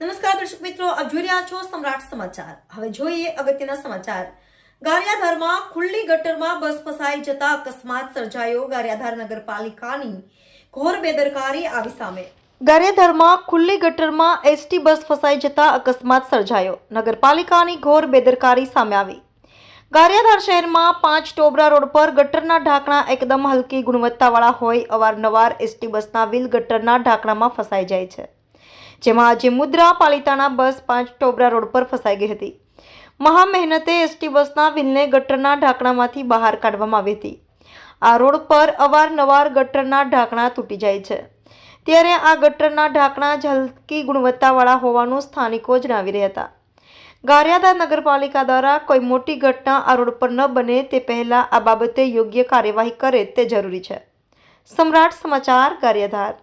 નમસ્કાર દર્શક મિત્રો, આપ જોઈ રહ્યા છો સમ્રાટ સમાચાર. હવે જોઈએ અગત્યના સમાચાર. ગારિયાધારમાં ખુલ્લી ગટરમાં બસ ફસાઈ જતા અકસ્માત સર્જાયો ગારિયાધાર નગરપાલિકાની ઘોર બેદરકારી આવી સામે. ગારિયાધારમાં ખુલ્લી ગટરમાં એસટી બસ ફસાઈ જતા અકસ્માત સર્જાયો. નગરપાલિકાની ઘોર બેદરકારી સામે આવી. ગારિયાધાર શહેરમાં પાંચ ટોબરા રોડ પર ગટરના ઢાંકણા એકદમ હલકી ગુણવત્તાવાળા હોય અવારનવાર એસટી બસના વ્હીલ ગટરના ઢાંકણામાં ફસાઈ જાય છે. જેમાં આજે મુદ્રા પાલિતાણા બસ પાંચ ટોબરા રોડ પર ફસાઈ ગઈ હતી. મહા મહેનતે એસટી બસના વ્હીલને ગટરના ઢાંકણામાંથી બહાર કાઢવામાં આવી હતી. આ રોડ પર અવારનવાર ગટરના ઢાંકણા તૂટી જાય છે. ત્યારે આ ગટરના ઢાંકણા ઝલકી ગુણવત્તાવાળા હોવાનું સ્થાનિકો જણાવી રહ્યા હતા. ગારિયાધાર નગરપાલિકા દ્વારા કોઈ મોટી ઘટના આ રોડ પર ન બને તે પહેલાં આ બાબતે યોગ્ય કાર્યવાહી કરે તે જરૂરી છે. સમ્રાટ સમાચાર ગારિયાધાર.